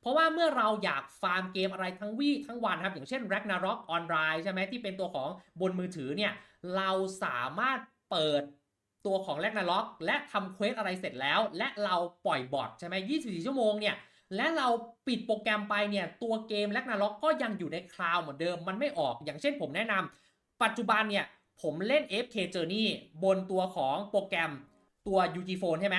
เพราะว่าเมื่อเราอยากฟาร์มเกมอะไรทั้งวี่ทั้งวันครับ อย่างเช่น Ragnarok Online ใช่ไหมที่เป็นตัวของบนมือถือเนี่ย เราสามารถเปิดตัวของ Ragnarok และทำเควสอะไรเสร็จแล้ว และเราปล่อยบอทใช่ไหม24 ชั่วโมงเนี่ยและเราปิดโปรแกรมไปเนี่ย ตัวเกม Ragnarok ก็ยังอยู่ในคลาวด์เหมือนเดิมมันไม่ออก อย่างเช่นผมแนะนำปัจจุบันเนี่ย ผมเล่น FK Journey บนตัวของโปรแกรมตัว UG Phone ใช่ไหม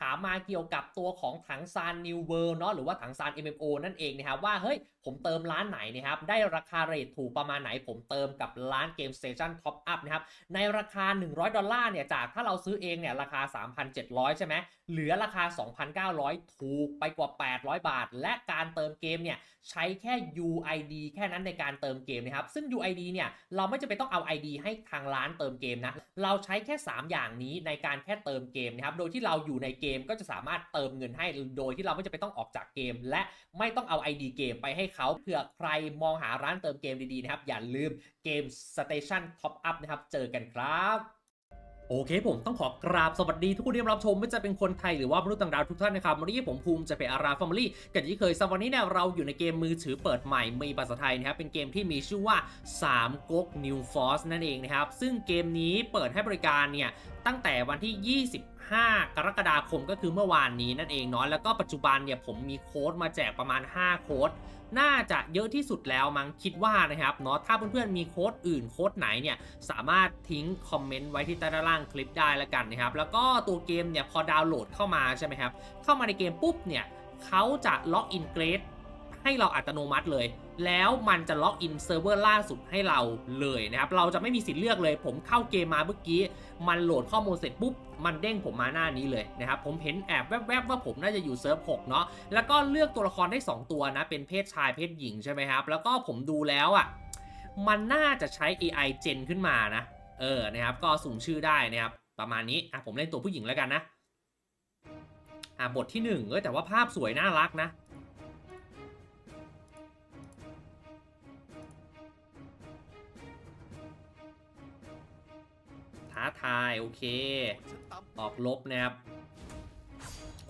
ถามมาเกี่ยวกับตัวของถังซานนิวเวิร์เนาะหรือว่าถังซาน MMO นั่นเองนะครับว่าเฮ้ยผมเติมร้านไหนนะครับได้ราคาเรทถูกประมาณไหนผมเติมกับร้านเกมสเตชันท็อปอัพนะครับในราคา 100 ดอลลาร์เนี่ยจากถ้าเราซื้อเองเนี่ยราคา 3,700 ใช่ไหมเหลือราคา 2,900 ถูกไปกว่า 800 บาท และการเติมเกมเนี่ย ใช้แค่ UID แค่นั้นในการเติมเกมนะครับ ซึ่ง UID เนี่ยเราไม่จำเป็นต้องเอา ID ให้ทางร้านเติมเกมนะ เราใช้แค่ 3 อย่างนี้ในการแค่เติมเกมนะครับ โดยที่เราอยู่ในเกมก็จะสามารถเติมเงินให้ โดยที่เราไม่จำเป็นต้องออกจากเกม และไม่ต้องเอา ID เกมไปให้เขาเผื่อใครมองหาร้านเติมเกมดีๆนะครับ อย่าลืมเกม Station Top Up นะครับ เจอกันครับ โอเคผมต้องขอกราบสวัสดีทุกคนที่รับชมไม่ว่าจะเป็นคนไทยหรือว่ามนุษย์ต่างดาวทุกท่านนะครับวันนี้ผมภูมิจะเป็นอาราฟามิลี่กันที่เคยสำหรับวันนี้เนี่ยเราอยู่ในเกมมือถือเปิดใหม่มีภาษาไทยนะครับเป็นเกมที่มีชื่อว่า3ก๊ก New Force นั่นเองนะครับซึ่งเกมนี้เปิดให้บริการเนี่ยตั้งแต่วันที่25กรกฎาคมก็คือเมื่อวานนี้นั่นเองเนาะแล้วก็ปัจจุบันเนี่ยผมมีโค้ดมาแจกประมาณ 5 โค้ด น่าจะเยอะที่สุดแล้วมั้งคิดว่านะครับเนาะถ้าเพื่อนๆมีโค้ดอื่นโค้ดไหนเนี่ยสามารถทิ้งคอมเมนต์ไว้ที่ใต้ล่างคลิปได้ล้วกันนะครับแล้วก็ตัวเกมเนี่ยพอดาวน์โหลดเข้ามาใช่ไหมครับเข้ามาในเกมปุ๊บเนี่ยเขาจะล็อกอินเกรดให้เราอัตโนมัติเลย แล้วมันจะล็อกอินเซิร์ฟเวอร์ล่าสุดให้เราเลยนะครับ เราจะไม่มีสิทธิ์เลือกเลย ผมเข้าเกมมาเมื่อกี้ มันโหลดข้อมูลเสร็จปุ๊บ มันเด้งผมมาหน้านี้เลยนะครับผมเห็นแอบแวบๆว่าผมน่าจะอยู่เซิร์ฟ6เนาะแล้วก็เลือกตัวละครได้ 2 ตัวนะเป็นเพศชายเพศหญิงใช่ไหมครับแล้วก็ผมดูแล้วอะ่ะมันน่าจะใช้ AI เจนขึ้นมานะเออนะครับก็สุ่มชื่อได้นะครับประมาณนี้อะผมเล่นตัวผู้หญิงแล้วกันนะอะบทที่1เออแต่ว่าภาพสวยน่ารักนะ ท้าทายโอเค ออกลบนะครับ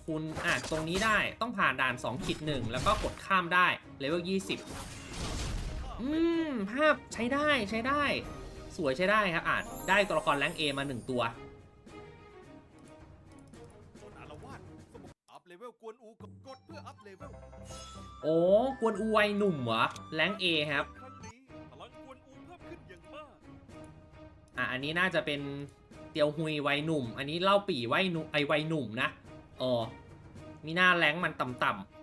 คุณอะตรงนี้ได้ต้องผ่านด่าน2ขีดหนึ่งแล้วก็กดข้ามได้เลเวล20 อืม ภาพใช้ได้ใช้ได้ สวยใช้ได้ครับอ่านได้ตัวละครแรงเอมา 1 ตัวคนอารวาสสมอัพเลเวลกวนอูกดกดเพื่ออัพเลเวลโอ้กวนอูไวยหนุ่มเหรอแรงเอครับ อะอันนี้น่าจะเป็นเตียวฮุยวัยหนุ่ม อันนี้เล่าปี่วัยหนุ่มไอวัยหนุ่มนะอ๋อมีหน้าแรงมันต่ำๆ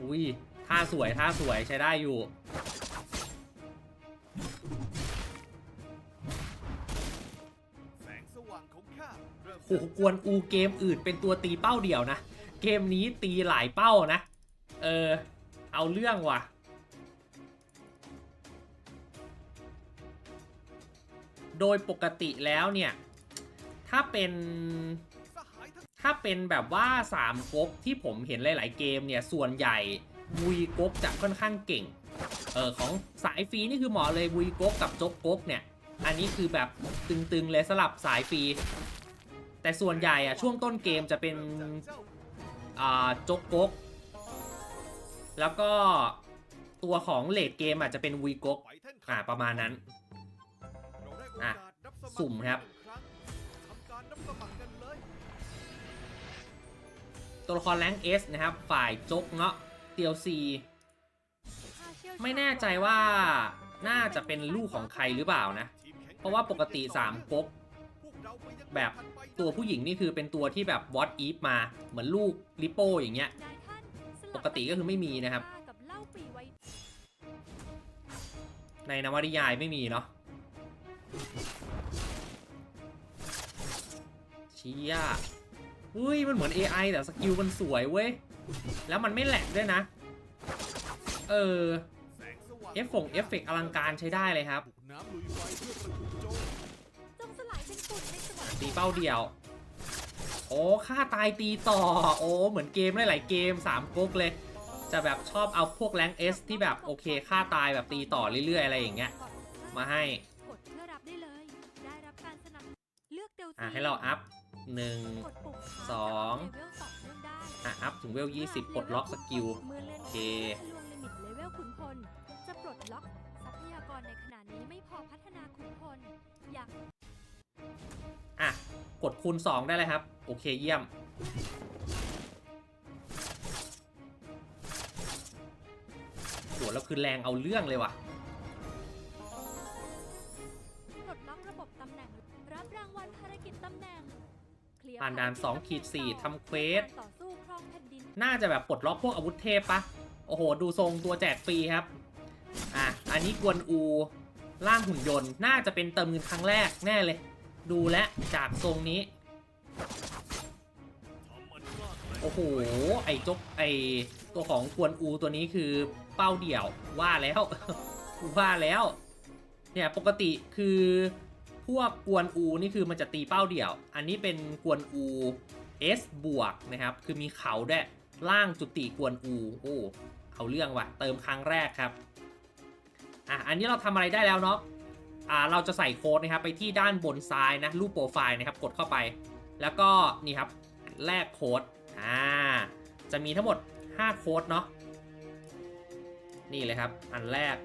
อุ้ยท่าสวยท่าสวยใช้ได้อยู่ แสงสว่างของข้าโอ้โหกวนอูเกมอื่นเป็นตัวตีเป้าเดี่ยวนะ เกมนี้ตีหลายเป้านะ เออ เอาเรื่องว่ะ โดยปกติแล้วเนี่ย ถ้าเป็น ถ้าเป็นแบบว่า3ก๊กที่ผมเห็นหลาย ๆ เกมเนี่ย ส่วนใหญ่วุยก๊กจะค่อนข้างเก่ง เออของสายฟรีนี่คือเหมาะเลยวุยก๊กกับจกก๊กเนี่ย อันนี้คือแบบตึง ๆ เลยสลับสายฟรี แต่ส่วนใหญ่อะช่วงต้นเกมจะเป็น อ่าจกก๊กแล้วก็ตัวของเลดเกมอาจจะเป็นวีก๊กอ่าประมาณนั้น สุ่มครับ ตัวละครแรงเอสนะครับ ฝ่ายจกเนาะ DLC ไม่แน่ใจว่าน่าจะเป็นลูกของใครหรือเปล่านะ เพราะว่าปกติ3ก๊กพกแบบตัวผู้หญิงนี่คือเป็นตัวที่แบบวอตอีฟมาเหมือนลูกลิโป้อย่างเงี้ย ปกติก็คือไม่มีนะครับ ในนวนิยายไม่มีเนาะ เชี่ยอุ้ยมันเหมือน AI แต่สกิลมันสวยเว้ย แล้วมันไม่แหลกด้วยนะ เออแสงสว่างเอฟฟงเอฟเฟกต์อลังการใช้ได้เลยครับบุกน้ำลุยไฟเพื่อประทุโจรตีเป้าเดียว โอ้ฆ่าตายตีต่อ โอ้เหมือนเกมหลายๆเกม3ก๊กเลย จะแบบชอบเอาพวกแรงเอสที่แบบโอเคฆ่าตายแบบตีต่อเรื่อยๆ อะไรอย่างเงี้ย มาให้ กดเพื่อรับได้เลย ได้รับการสนับเลือกเดลอะให้เราอัพ หนึ่ง กดปุ่มค้างสองเลเวลต่อเนื่องได้อะอัพถึงเวล 20ปลดล็อกสกิล เมื่อเล่นโอเค ทะลวงลิมิตเลเวลขุนพล จะปลดล็อกทรัพยากรในขณะนี้ไม่พอพัฒนาขุนพล อยากอะ กดคูณ 2 ได้เลยครับ โอเคเยี่ยม โหแล้วคือแรงเอาเรื่องเลยว่ะ ผ่านด่านภรกิจ2ขีดตำแหน่ง4ต่อทำเควสการต่อสู้ครองแผ่นดินน่าจะแบบปลดล็อกพวกอาวุธเทพปะ โอ้โห ดูทรงตัวแจกฟรีครับ อะ อันนี้กวนอูร่างหุ่นยนต์ น่าจะเป็นเติมเงินครั้งแรกแน่เลย ดูและจากทรงนี้ทำมันมากเลยโอ้โห ไอ้จกไอ้ตัวของกวนอูตัวนี้คือเป้าเดี่ยวว่าแล้ว ว่าแล้ว เนี่ยปกติคือ พวกกวนอูนี่คือมันจะตีเป้าเดี่ยว อันนี้เป็นกวนอู S บวกนะครับ คือมีเขาด้วยล่างจุติกวนอูโอ้เอาเรื่องว่ะ เติมครั้งแรกครับ อะ อันนี้เราทำอะไรได้แล้วเนาะ อ่า เราจะใส่โค้ดนะครับ ไปที่ด้านบนซ้ายนะ รูปโปรไฟล์นะครับ กดเข้าไป แล้วก็นี่ครับ แลกโค้ด อ่า จะมีทั้งหมด 5 โค้ดเนาะ นี่เลยครับ อันแรก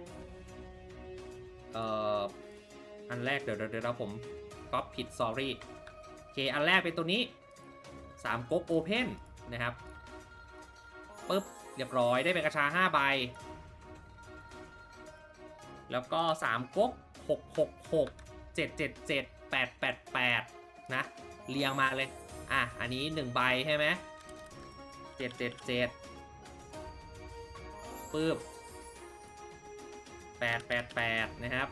เอ่อ อันแรกเดี๋ยวเดี๋ยวเดี๋ยวผมก๊อปผิด sorry โอเค อันแรกเป็นตัวนี้3ก๊กโอเพนนะครับปึ๊บ เรียบร้อยได้เป็นกระชา5ใบ แล้วก็ 3ก๊ก666 777 888 นะ เรียงมาเลย อะ อันนี้ 1 ใบใช่ไหมเจ็ดเจ็ดเจ็ดปึ๊บแปดแปดแปดนะครับ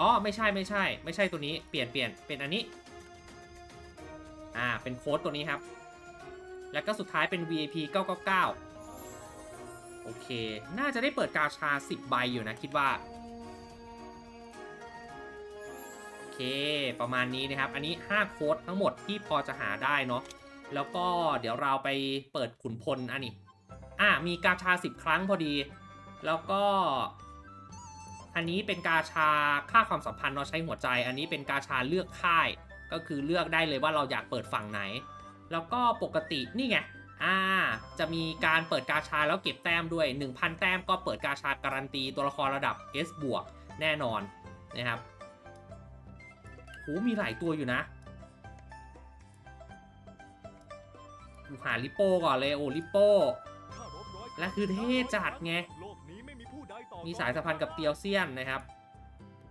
อ๋อไม่ใช่ไม่ใช่ ไม่ใช่ตัวนี้เปลี่ยนเปลี่ยนเป็นอันนี้ อ่าเป็นโค้ดตัวนี้ครับ แล้วก็สุดท้ายเป็น VIP 999 โอเค น่าจะได้เปิดกาชา 10 ใบอยู่นะคิดว่า โอเค ประมาณนี้นะครับ อันนี้ 5 โค้ดทั้งหมดที่พอจะหาได้เนาะแล้วก็เดี๋ยวเราไปเปิดขุนพลอันนี้อ่ามีกาชา 10 ครั้งพอดี แล้วก็ อันนี้เป็นกาชาค่าความสัมพันธ์เนาใช้หัวใจ อันนี้เป็นกาชาเลือกค่าย ก็คือเลือกได้เลยว่าเราอยากเปิดฝั่งไหน แล้วก็ปกตินี่ไงอ่าจะมีการเปิดกาชาแล้วเก็บแต้มด้วย 1,000 แต้มก็เปิดกาชาการันตีตัวละครระดับ S บวกแน่นอนนะครับโหมีหลายตัวอยู่นะกูหาลิปโป้ก่อนเลยโอ้ลิปโป้ถ้ารบร้อยและคือเท่จัดไง มีสายสัมพันธ์กับเตียวเซียนนะครับ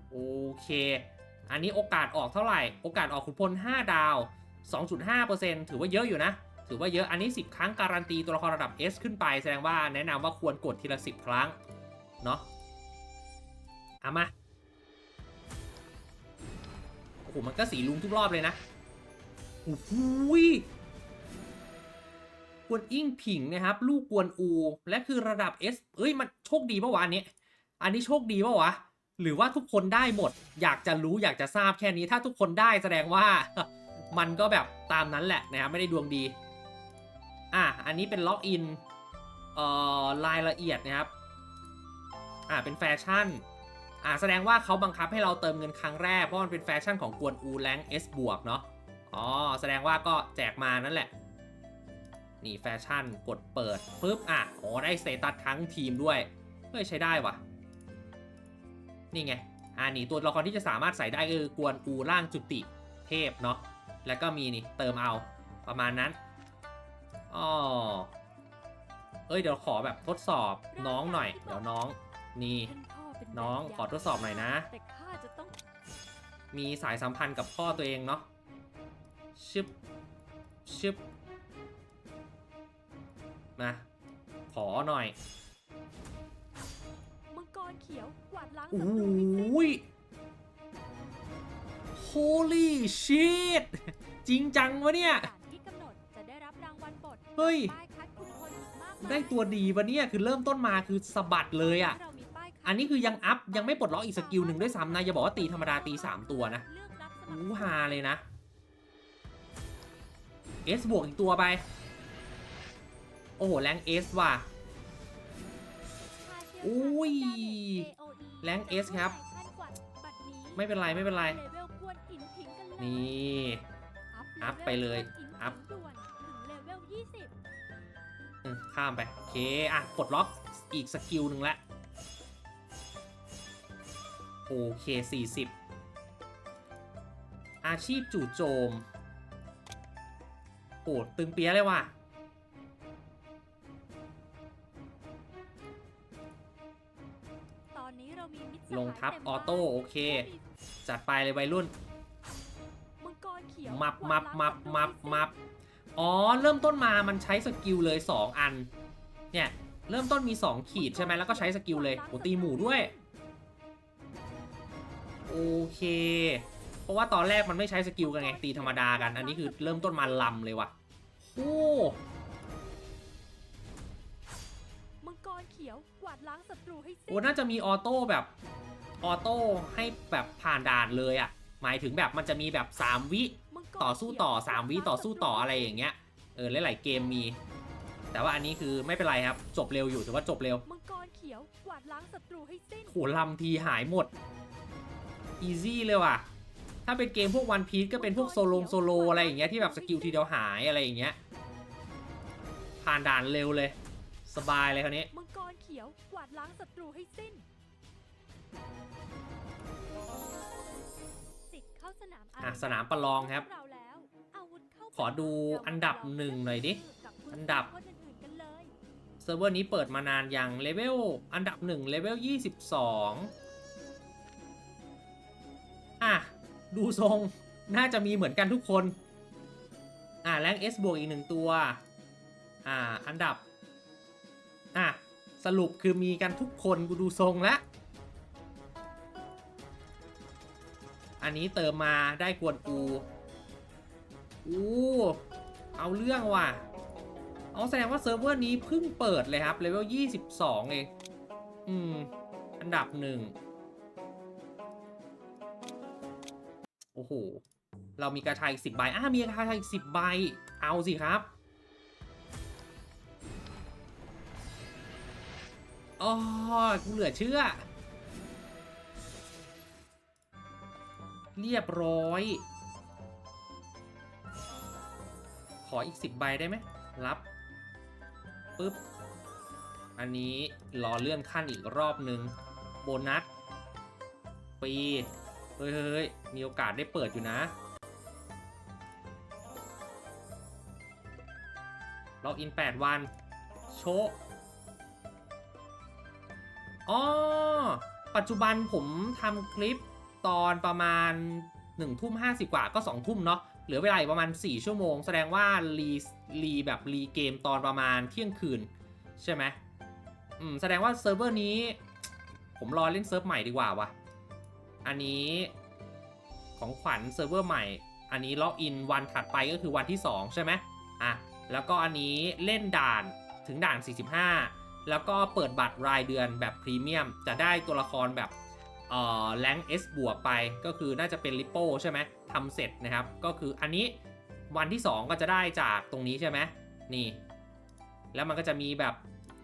โอเค อันนี้โอกาสออกเท่าไหร่ โอกาสออกขุนพล 5 ดาว 2.5%ถือว่าเยอะอยู่นะ ถือว่าเยอะอันนี้ 10 ครั้งการันตีตัวละครระดับ S ขึ้นไป แสดงว่าแนะนำว่าควรกดทีละ 10 ครั้ง เนาะเอามาโอ้โหมันก็สีลุงทุกรอบเลยนะโอ้โหยกวนอิ่งผิงนะครับ ลูกกวนอู และคือระดับ S เอ้ย มันโชคดีปะวะอันนี้ อันนี้โชคดีปะวะ หรือว่าทุกคนได้หมด อยากจะรู้อยากจะทราบแค่นี้ ถ้าทุกคนได้แสดงว่า มันก็แบบตามนั้นแหละนะครับไม่ได้ดวงดี อะอันนี้เป็นล็อกอินเอ่อรายละเอียดนะครับ อ่าเป็นแฟชั่น อ่าแสดงว่าเขาบังคับให้เราเติมเงินครั้งแรก เพราะมันเป็นแฟชั่นของกวนอูแรง S บวกเนาะ อ๋อ แสดงว่าก็แจกมานั่นแหละ นี่แฟชั่นกดเปิดปุ๊บ อะ อ๋อ ได้สเตตัสทั้งทีมด้วย เฮ้ย ใช้ได้ว่ะ นี่ไงอ่านี่ตัวละครที่จะสามารถใส่ได้คือกวนอูร่างจุติเทพเนาะแล้วก็มีนี่เติมเอาประมาณนั้นอ๋อเอ้ยเดี๋ยวขอแบบทดสอบน้องหน่อย เดี๋ยวน้องนี่น้องขอทดสอบหน่อยนะ มีสายสัมพันธ์กับพ่อตัวเองเนาะชึบชึบมาขอหน่อย กรเขียวกวาดล้างโอศัตรูให้สิ้น้ย holy shit จริงจังวะเนี่ย สถานที่กำหนดจะได้รับรางวัลบทเฮ้ย ป้ายคัดคุณคนอีกมากมายได้ตัวดีปะเนี่ย คือเริ่มต้นมาคือสะบัดเลยอะ่ะ เรามีป้ายคัดอันนี้คือยังอัพ ยังไม่ปลดล็อกอีกสกิลหนึ่งด้วยซ้ำนะ อย่าบอกว่าตีธรรมดาตี 3 ตัวนะเลือกรับสมัครอู้ฮาเลยนะ S บวกอีกตัวไป โอ้โห แรง S ว่ะค่าเชี่วชาญ อุ้ยด้าน AOE แรง S ครับขั้นกว่าบัดนี้ไม่เป็นไรไม่เป็นไรเลเวลกวนอินทิงกันเลยนี่ อัพไปเลย อัอัพพด่วนถึงเลเวล20อืมข้ามไป โอเค อะปลดล็อกอีกสกิลหนึ่งละ โอเค 40 อาชีพจู่โจมโอ้ตึงเปียะเลยว่ะ ลงทับเต็มออโต้บ้านโอเค จัดไปเลยวัยรุ่น มังกรเขียวมับมับกวามัดบล้างมับศัตรูมับอ๋อ เริ่มต้นมามันใช้สกิลเลย 2 อัน เนี่ย เริ่มต้นมี 2 ขีดใช่ไหมแล้วก็ใช้สกิลเลยโอ้ตีหมูด้วย โอเค เพราะว่าตอนแรกมันไม่ใช้สกิลกันไง ตีธรรมดากัน อันนี้คือเริ่มต้นมาลำเลยว่ะ โอ้มังกรเขียวกวาดล้างศัตรูให้สิ้โอ้น่าจะมีออโต้แบบ ออโต้ให้แบบผ่านด่านเลยอะ่ะหมายถึงแบบมันจะมีแบบ 3 วิมังกรต่อสู้ต่อเขียว3วิต่อสู้ต่ออะไรอย่างเงี้ยเออหลายๆเกมมี แต่ว่าอันนี้คือไม่เป็นไรครับ จบเร็วอยู่ถือว่าจบเร็วมังกรเขียวกวาดล้างศัตรูให้สิ้นโหลำทีหายหมดอีซี่เลยว่ะถ้าเป็นเกมพวกวันพี e ก็เป็นพวกโซโลงโซโลอะไรอย่างเงี้ยที่แบบสกิลทีเดียวหายอะไรอย่างเงี้ยผ่านด่านเร็วเลย สบายเลยคราวนี้มังกรเขียวกวาดล้างศัตรูให้สิ้น อะสนามประลองครับเราแล้วอาวุธเข้าขอดูอันดับหนึ่งหน่อยดิกับผู้อันดับคนอื่นๆกันเลยเซิร์ฟเวอร์นี้เปิดมานานยังเลเวลอันดับ1เลเวล22อะ ดูทรงน่าจะมีเหมือนกันทุกคน อะแรง S บวกอีกหนึ่งตัว อ่า อันดับ อะ สรุปคือมีกันทุกคนกูดูทรงแล้ว อันนี้เติมมาได้กวนอูอู้เอาเรื่องว่ะ เอาแสดงว่าเซิร์ฟเวอร์นี้เพิ่งเปิดเลยครับเลเวล22 เอง อืม อันดับหนึ่ง โอ้โห เรามีกระชายอีกสิบใบอ่ามีกระชายอีกสิบใบ เอาสิครับอ๋อกูเหลือเชื่อ เรียบร้อย ขออีกสิบใบได้ไหมรับปึ๊บ อันนี้รอเลื่อนขั้นอีกรอบหนึ่งโบนัสปีเฮ้ยเฮ้ยมีโอกาสได้เปิดอยู่นะล็อกอิน 8 วัน โชอ๋อ ปัจจุบันผมทำคลิป ตอนประมาณ1ทุ่ม50กว่าก็2ทุ่มเนาะเหลือเวลาอีกประมาณ 4 ชั่วโมง แสดงว่ารีรีแบบรีเกมตอนประมาณเที่ยงคืน ใช่ไหมอืมแสดงว่าเซิร์ฟเวอร์นี้ ผมรอเล่นเซิร์ฟใหม่ดีกว่าวะอันนี้ของขวัญเซิร์ฟเวอร์ใหม่ อันนี้ล็อกอินวันถัดไปก็คือวันที่ 2 ใช่ไหมอะแล้วก็อันนี้เล่นด่านถึงด่าน 45 แล้วก็เปิดบัตรรายเดือนแบบพรีเมียม จะได้ตัวละครแบบ เอ่อแรงเอสบวกไปก็คือน่าจะเป็นริปโปใช่ไหมทำเสร็จนะครับ ก็คืออันนี้วันที่ 2 ก็จะได้จากตรงนี้ใช่ไหมนี่ แล้วมันก็จะมีแบบ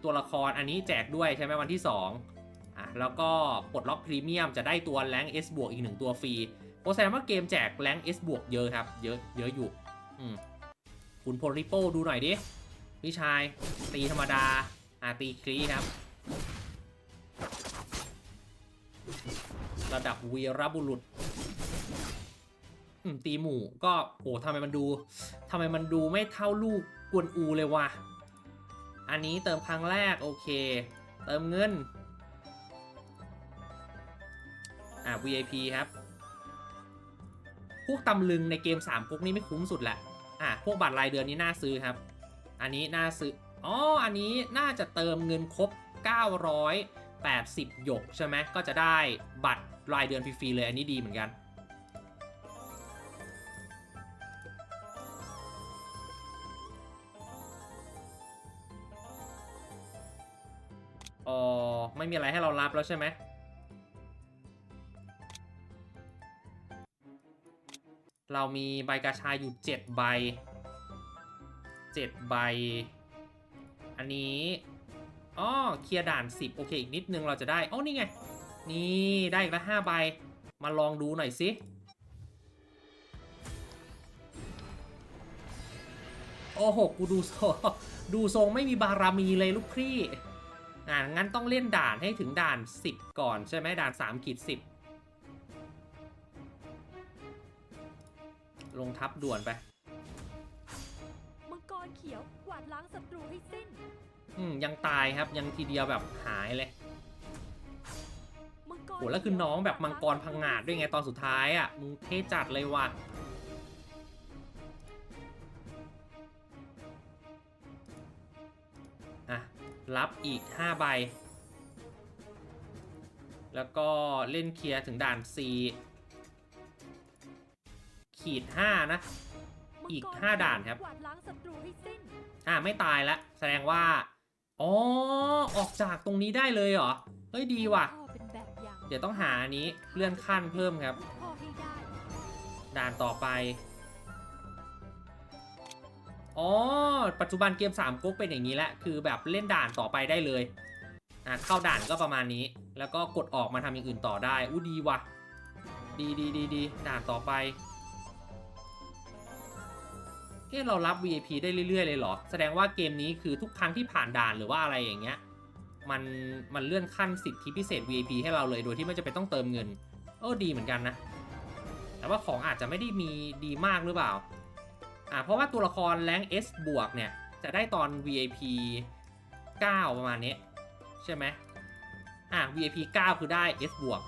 ตัวละครอันนี้แจกด้วยใช่ไหมวันที่2อะแล้วก็ปลดล็อกพรีเมียมจะได้ตัวแรงเอสบวกอีกหนึ่งตัวฟรีโปรแสดงว่าเกมแจกแรงเอสบวกเยอะครับ เยอะเยอะอยู่อืมคุณโพลิโปดูหน่อยดิพี่ชายตีธรรมดาอะตีคลีครับ ระดับวีรบุรุษตีหมู่ก็โอ้ทำไมมันดูทำไมมันดูไม่เท่าลูกกวนอูเลยวะ อันนี้เติมครั้งแรกโอเค เติมเงิน อ่า VIP ครับ พวกตำลึงในเกม3ก๊กนี้ไม่คุ้มสุดแหละ อะพวกบัตรรายเดือนนี้น่าซื้อครับ อันนี้น่าซื้อ อ๋อ อันนี้น่าจะเติมเงินครบ 980 หยกใช่ไหมก็จะได้บัตร รายเดือนฟรีๆเลยอันนี้ดีเหมือนกัน อ๋อ ไม่มีอะไรให้เรารับแล้วใช่ไหมเรามีใบกาชายอยู่ 7 ใบ 7 ใบ อันนี้ อ๋อ เคลียร์ด่าน 10 โอเค อีกนิดนึงเราจะได้ อ๋อ นี่ไง นี่ได้อีกแล้ว5ใบ มาลองดูหน่อยสิ โอ้โห กูดูทรงดูทรงไม่มีบารมีเลยลูกพี่ อ่า งั้นต้องเล่นด่านให้ถึงด่าน 10 ก่อนใช่ไหมด่าน3ขีด10 ลงทับด่วนไปมังกรเขียวกวาดล้างศัตรูให้สิ้น อืม ยังตายครับยังทีเดียวแบบหายเลยมังกร โหแล้วคือน้องแบบมังกรพังงาดด้วยไงตอนสุดท้ายอะมึงเท่จัดเลยว่ะอะรับอีก 5 ใบ แล้วก็เล่นเคลียร์ถึงด่าน 4 ขีด 5 นะมังรอีกห้าด่านครับกวาดล้างศัตรูให้สิ้นอะไม่ตายแล้วแสดงว่า อ๋อ ออกจากตรงนี้ได้เลยเหรอ เฮ้ย ดีว่ะพ่อ เดี๋ยวต้องหาอันนี้เลื่อนขั้นเพิ่มครับด้ด่านต่อไป อ๋อ ปัจจุบันเกม3ก๊กเป็นอย่างนี้แหละคือแบบเล่นด่านต่อไปได้เลยอะเข้าด่านก็ประมาณนี้ แล้วก็กดออกมาทำอย่างอื่นต่อได้อู้ดีว่ะ ดีดีดีดีด่านต่อไปเอ๊ะเรารับ VIP ได้เรื่อยๆเลยเหรอ แสดงว่าเกมนี้คือทุกครั้งที่ผ่านด่านหรือว่าอะไรอย่างเงี้ย มันมันเลื่อนขั้นสิทธิพิเศษ VIP ให้เราเลยโดยที่ไม่จำเป็นต้องเติมเงินเออดีเหมือนกันนะ แต่ว่าของอาจจะไม่ได้มีดีมากหรือเปล่าอ่าเพราะว่าตัวละครแรง S บวกเนี่ย จะได้ตอน VIP 9 ประมาณนี้ ใช่ไหมอ่า VIP 9 คือได้ S บวก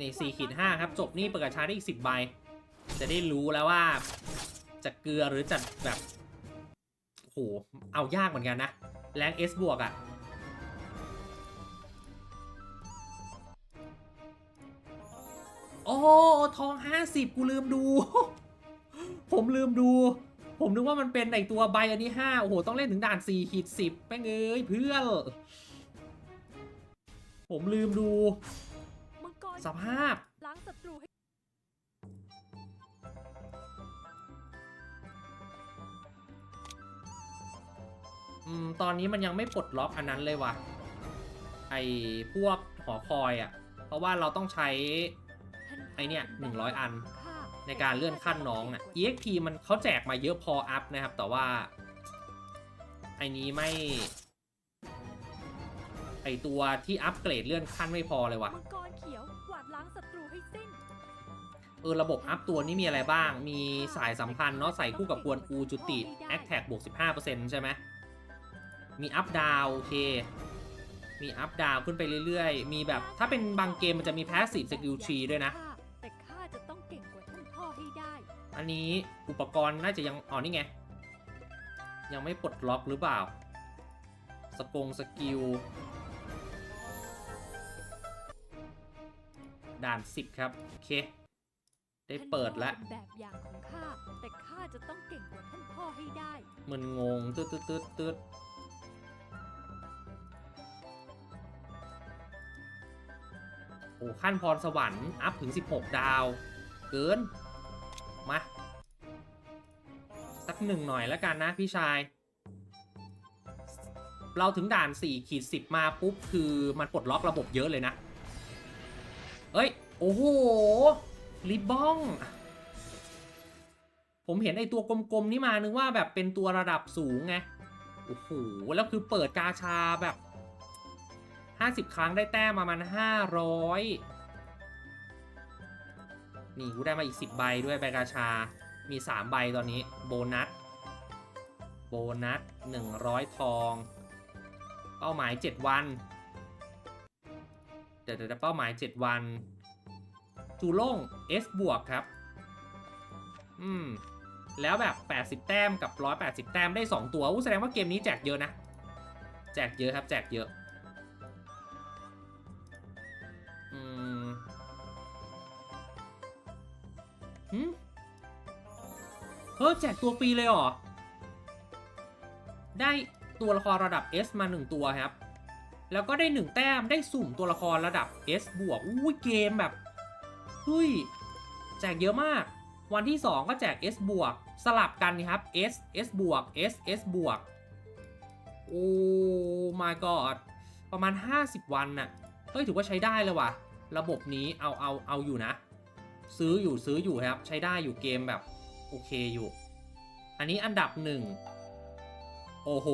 นี่กวาด4ขีดล้าง5ครับ จบนี่เปิดกระชาได้อีก10ใบ จะได้รู้แล้วว่า จะเกลือหรือจะแบบโหเอายากเหมือนกันนะ แรง S บวกอะ่ะโอ้ทอง 50 กูลืมดู ผมลืมดู ผมนึกว่ามันเป็นไอตัวใบอันนี้ 5 โอ้โห ต้องเล่นถึงด่าน4ขีด10แป้งเอ้ยเพื่อน ผมลืมดูมังกร สภาพ ล้างศัตรูให้อืม ตอนนี้มันยังไม่ปลดล็อกอันนั้นเลยว่ะ ไอพวกหอคอยอะ่ะ เพราะว่าเราต้องใช้ท่าไอ้เนี่ยป็100อันข้าในการเลื่อนขั้นน้องอะ่ะ EXP มันเขาแจกมาเยอะพออัพนะครับ แต่ว่า ไอนี้ไม่ ไอตัวที่อัปเกรดเลื่อนขั้นไม่พอเลยว่ะ มังกรเขียว เออระบบอัพตัวนี้มีอะไรบ้าง มีสายสัมพันธ์เนาะใส่คู่กับกวนอูจุติ a t t a c k บวก 15%ใช่ไหมมีอัพดาวโอเค มีอัพดาวขึ้นไปเรื่อยๆ มีแบบถ้าเป็นบางเกมมันจะมี passive skill tree ด้วยนะ แต่ข้าจะต้องเก่งกว่าท่านพ่อให้ได้ อันนี้อุปกรณ์น่าจะยังอ๋อนี่ไง ยังไม่ปลดล็อกหรือเปล่า สกงสกิลด่าน 10 ครับ โอเค ได้เปิดแล้วท่านพ่อเป็นแบบอย่างของข้า แต่ข้าจะต้องเก่งกว่าท่านพ่อให้ได้ มันงงตืดตืดตืดตืดโอ้ขั้นพรสวรรค์อัพถึง 16 ดาว เกิน มา สักหนึ่งหน่อยแล้วกันนะพี่ชาย เราถึงด่าน4ขีด10 มาปุ๊บ คือมันปลดล็อกระบบเยอะเลยนะ เอ้ย โอ้โห ลิบบ้อง ผมเห็นไอตัวกลมๆ นี่มานึกว่าแบบเป็นตัวระดับสูงไง โอ้โห แล้วคือเปิดกาชาแบบ 50 ครั้งได้แต้มประมาณ500 นี่กูได้มาอีก 10 ใบด้วยใบกาชา มี 3 ใบตอนนี้ โบนัส โบนัส 100 ทอง เป้าหมาย 7 วัน เดี๋ยวเดี๋ยวเป้าหมาย 7 วัน จูโล่ง S บวกครับ อืม แล้วแบบ 80 แต้มกับ 180 แต้มได้ 2 ตัวอู้แสดงว่าเกมนี้แจกเยอะนะ แจกเยอะครับ แจกเยอะ อืมหืมเฮ้ยแจกตัวฟรีเลยเหรอ ได้ตัวละครระดับ S มา 1 ตัวครับ แล้วก็ได้ 1 แต้มได้สุ่มตัวละครระดับ S บวกอุ้ยเกมแบบ เฮ้ย แจกเยอะมาก วันที่ 2 ก็แจก S บวกสลับกันครับ S S บวก S S บวกโอ้ my god ประมาณ 50 วันน่ะเฮ้ยถือว่าใช้ได้เลยว่ะ ระบบนี้เอาเอาเอาอยู่นะ ซื้ออยู่ซื้ออยู่ครับ ใช้ได้อยู่เกมแบบ โอเคอยู่ อันนี้อันดับหนึ่งโอ้โห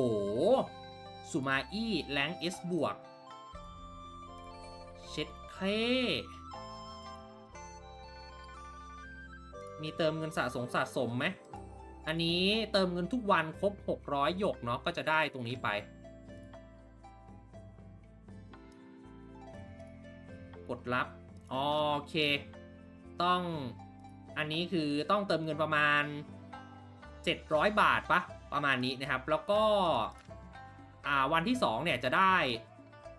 สุมาอี้แรงเอสบวกเช็ดเค มีเติมเงินสะสมสะสมไหมอันนี้เติมเงินทุกวันครบ 600 หยกเนาะก็จะได้ตรงนี้ไป กดรับโอเค ต้องอันนี้คือต้องเติมเงินประมาณ 700 บาทปะประมาณนี้นะครับ แล้วก็อ่าวันที่ 2 เนี่ยจะได้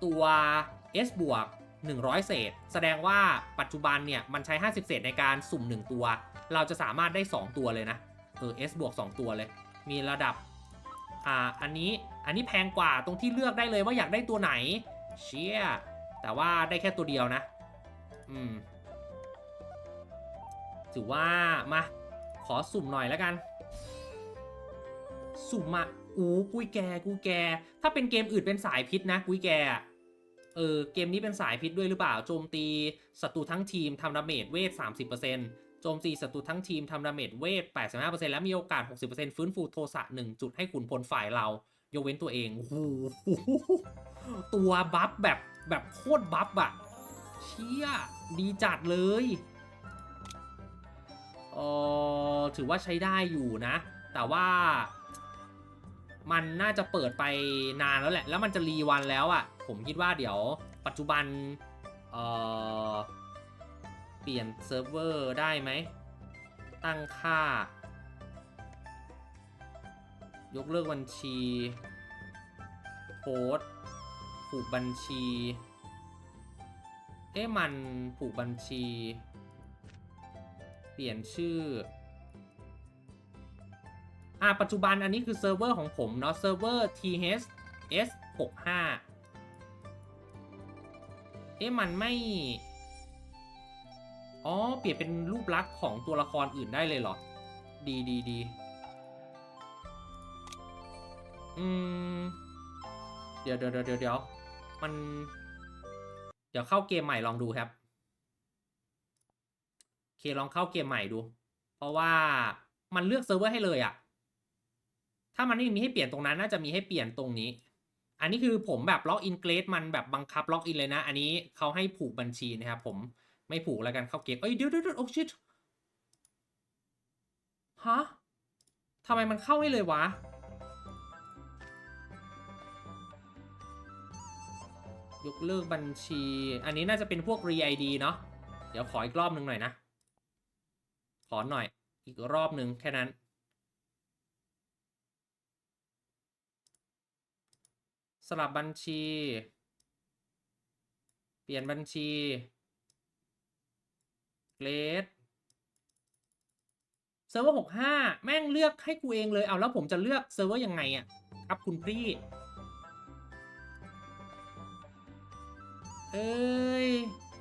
ตัว S บวก100 เศษ แสดงว่าปัจจุบันเนี่ย มันใช้ 50 เศษในการสุ่ม 1 ตัว เราจะสามารถได้ 2 ตัวเลยนะ เออ S บวก 2 ตัวเลย มีระดับ อ่า อันนี้ อันนี้แพงกว่าตรงที่เลือกได้เลยว่าอยากได้ตัวไหน เชี่ย แต่ว่าได้แค่ตัวเดียวนะ อืม ถือว่า มา ขอสุ่มหน่อยแล้วกัน สุ่มมาอู้กุยแก กุยแก ถ้าเป็นเกมอื่นเป็นสายพิษนะ กุยแกเออ เกมนี้เป็นสายพิษด้วยหรือเปล่า โจมตีศัตรูทั้งทีมทำดาเมจเวท 30% โจมตีศัตรูทั้งทีมทำดาเมจเวท 85%และมีโอกาส 60%ฟื้นฟูโทสะ 1 จุดให้ขุนพลฝ่ายเรา ยกเว้นตัวเองโอ้โหตัวบัฟแบบแบบโคตรบัฟอะเชี่ย ดีจัดเลยเออถือว่าใช้ได้อยู่นะ แต่ว่า มันน่าจะเปิดไปนานแล้วแหละ แล้วมันจะรีวันแล้วอะ่ะผมคิดว่าเดี๋ยวปัจจุบัน เอ่อ เปลี่ยนเซิร์ฟเวอร์ได้ไหม ตั้งค่า ยกเลิกบัญชี โพสต์ผูกบัญชี เอ๊ะมันผูกบัญชี เปลี่ยนชื่ออ่าปัจจุบันอันนี้คือเซิร์ฟเวอร์ของผมเนาะเซิร์ฟเวอร์ THS S65 เอ๊ะมันไม่ อ๋อ เปลี่ยนเป็นรูปลักษณ์ของตัวละครอื่นได้เลยเหรอ ดีดีดีอืม เดี๋ยวเดี๋ยวเดี๋ยวเดี๋ยวมัน เดี๋ยวเข้าเกมใหม่ลองดูครับโอเคลองเข้าเกมใหม่ดู เพราะว่ามันเลือกเซิร์ฟเวอร์ให้เลยอะถ้ามันไม่มีให้เปลี่ยนตรงนั้น น่าจะมีให้เปลี่ยนตรงนี้ อันนี้คือผมแบบล็อกอินเกรดมันแบบบังคับล็อกอินเลยนะ อันนี้เขาให้ผูกบัญชีนะครับผม ไม่ผูกแล้วกันเข้าเกมเอ้ยเดี๋ยวเดี๋ยวเดี๋ยวโอ้ชิตฮะทำไมมันเข้าให้เลยวะ ยกเลิกบัญชี อันนี้น่าจะเป็นพวก re ID เนาะเดี๋ยวขออีกรอบหนึ่งหน่อยนะ ขอหน่อย อีกรอบหนึ่งแค่นั้นสลับบัญชี เปลี่ยนบัญชี เกรดเซิร์ฟเวอร์หกห้าแม่งเลือกให้กูเองเลย เอาแล้วผมจะเลือกเซิร์ฟเวอร์ยังไงอะครับคุณพี่ เอ้ย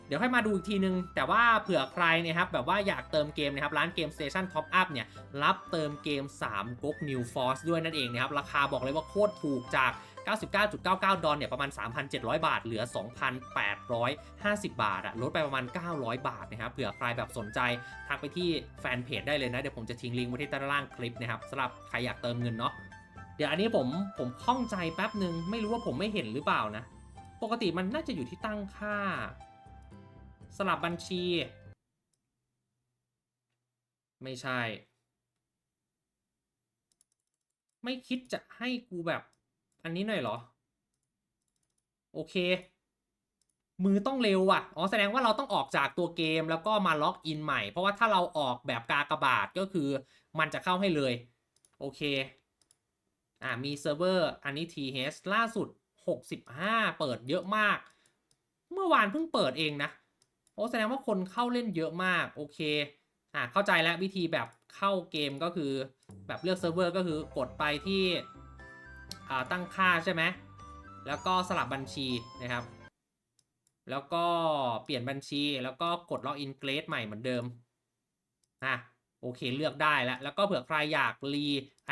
เดี๋ยวให้มาดูอีกทีนึง แต่ว่าเผื่อใครนี่ยครับ แบบว่าอยากเติมเกมนะครับ ร้านเกม Station Top Up เนี่ย รับเติมเกม3ก๊ก New Force ด้วยนั่นเองนะครับ ราคาบอกเลยว่าโคตรถูกจาก 99.99 ดอลเนี่ยประมาณ 3,700 บาท เหลือ 2,850 บาทอะลดไปประมาณ 900 บาทนะครับเผื่อใครแบบสนใจทักไปที่แฟนเพจได้เลยนะ เดี๋ยวผมจะทิ้งลิงก์ไว้ที่ใต้ด้านล่างคลิปนะครับสำหรับใครอยากเติมเงินเนาะเดี๋ยวอันนี้ผมผมข้องใจแป๊บหนึ่งไม่รู้ว่าผมไม่เห็นหรือเปล่านะ ปกติมันน่าจะอยู่ที่ตั้งค่า สลับบัญชี ไม่ใช่ ไม่คิดจะให้กูแบบ อันนี้หน่อยเหรอ โอเค มือต้องเร็วอะ อ๋อแสดงว่าเราต้องออกจากตัวเกมแล้วก็มาล็อกอินใหม่ เพราะว่าถ้าเราออกแบบกากบาทก็คือมันจะเข้าให้เลย โอเค อ่ามีเซิร์ฟเวอร์อันนี้ TH ล่าสุด 65 เปิดเยอะมาก เมื่อวานเพิ่งเปิดเองนะ โอ้แสดงว่าคนเข้าเล่นเยอะมาก โอเค อ่าเข้าใจแล้ววิธีแบบเข้าเกมก็คือ แบบเลือกเซิร์ฟเวอร์ก็คือกดไปที่ ตั้งค่าใช่ไหมแล้วก็สลับบัญชีนะครับ แล้วก็เปลี่ยนบัญชีแล้วก็กดล็อกอินเกรดใหม่เหมือนเดิมอะโอเคเลือกได้แล้ว แล้วก็เผื่อใครอยากรี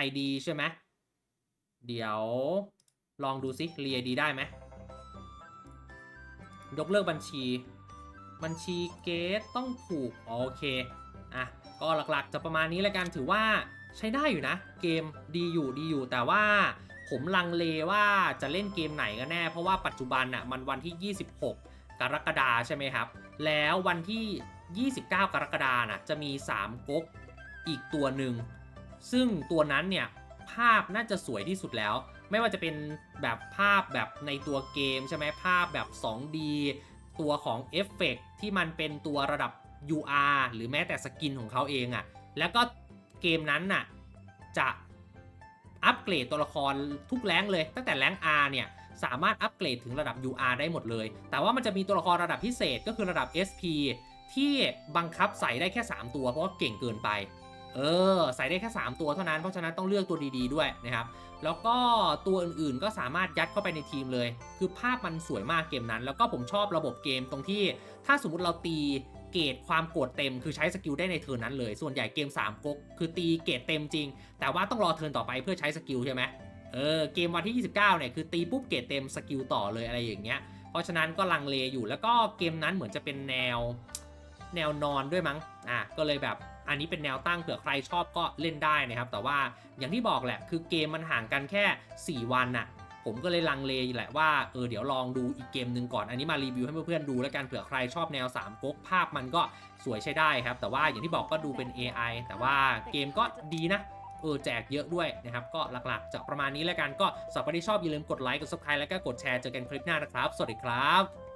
ID ใช่ไหมเดี๋ยวลองดูซิรี ID ได้ไหมยกเลิกบัญชี บัญชีเกตต้องผูกโอเคอะก็หลักๆจะประมาณนี้แล้วกันถือว่าใช้ได้อยู่นะ เกมดีอยู่ดีอยู่แต่ว่า ผมลังเลว่าจะเล่นเกมไหนกันแน่ เพราะว่าปัจจุบันน่ะมันวันที่ 26 กรกฎาใช่ไหมครับ แล้ววันที่ 29 กรกฎาน่ะจะมี 3ก๊กอีกตัวหนึ่ง ซึ่งตัวนั้นเนี่ยภาพน่าจะสวยที่สุดแล้ว ไม่ว่าจะเป็นแบบภาพแบบในตัวเกมใช่ไหมภาพแบบ 2D ตัวของเอฟเฟกต์ที่มันเป็นตัวระดับ UR หรือแม้แต่สกินของเขาเองอะ่ะ แล้วก็เกมนั้นน่ะจะ อัปเกรดตัวละครทุกแรงเลย ตั้งแต่แรง R เนี่ยสามารถอัปเกรดถึงระดับ UR ได้หมดเลย แต่ว่ามันจะมีตัวละครระดับพิเศษก็คือระดับ SP ที่บังคับใส่ได้แค่ 3 ตัว เพราะว่าเก่งเกินไป เออ ใส่ได้แค่ 3 ตัวเท่านั้น เพราะฉะนั้นต้องเลือกตัวดีๆด้วยนะครับ แล้วก็ตัวอื่นๆก็สามารถยัดเข้าไปในทีมเลย คือภาพมันสวยมากเกมนั้น แล้วก็ผมชอบระบบเกมตรงที่ ถ้าสมมติเราตี เกรดความโกรธเต็มคือใช้สกิลได้ในเทิร์นนั้นเลย ส่วนใหญ่เกม3ก๊กคือตีเกรดเต็มจริง แต่ว่าต้องรอเทิร์นต่อไปเพื่อใช้สกิลใช่ไหมเออเกมวันที่ 29เนี่ยคือตีปุ๊บเกรดเต็มสกิลต่อเลยอะไรอย่างเงี้ย เพราะฉะนั้นก็ลังเลอยู่แล้วก็เกมนั้นเหมือนจะเป็นแนวแนวนอนด้วยมั้งอะก็เลยแบบอันนี้เป็นแนวตั้งเผื่อใครชอบก็เล่นได้นะครับ แต่ว่าอย่างที่บอกแหละคือเกมมันห่างกันแค่ 4 วันน่ะ ผมก็เลยลังเลอยู่แหละว่าเออเดี๋ยวลองดูอีกเกมหนึ่งก่อน อันนี้มารีวิวให้เพื่อนๆดูแล้วกันเผื่อใครชอบแนว3ก๊กภาพมันก็สวยใช้ได้ครับ แต่ว่าอย่างที่บอกก็ดูเป็น AI แต่ว่าเกมก็ดีนะเออแจกเยอะด้วยนะครับ ก็หลักๆ จะประมาณนี้แล้วกันก็สำหรับใครที่ชอบอย่าลืมกดไลค์กด subscribe แล้วก็กดแชร์เจอกันคลิปหน้านะครับ สวัสดีครับ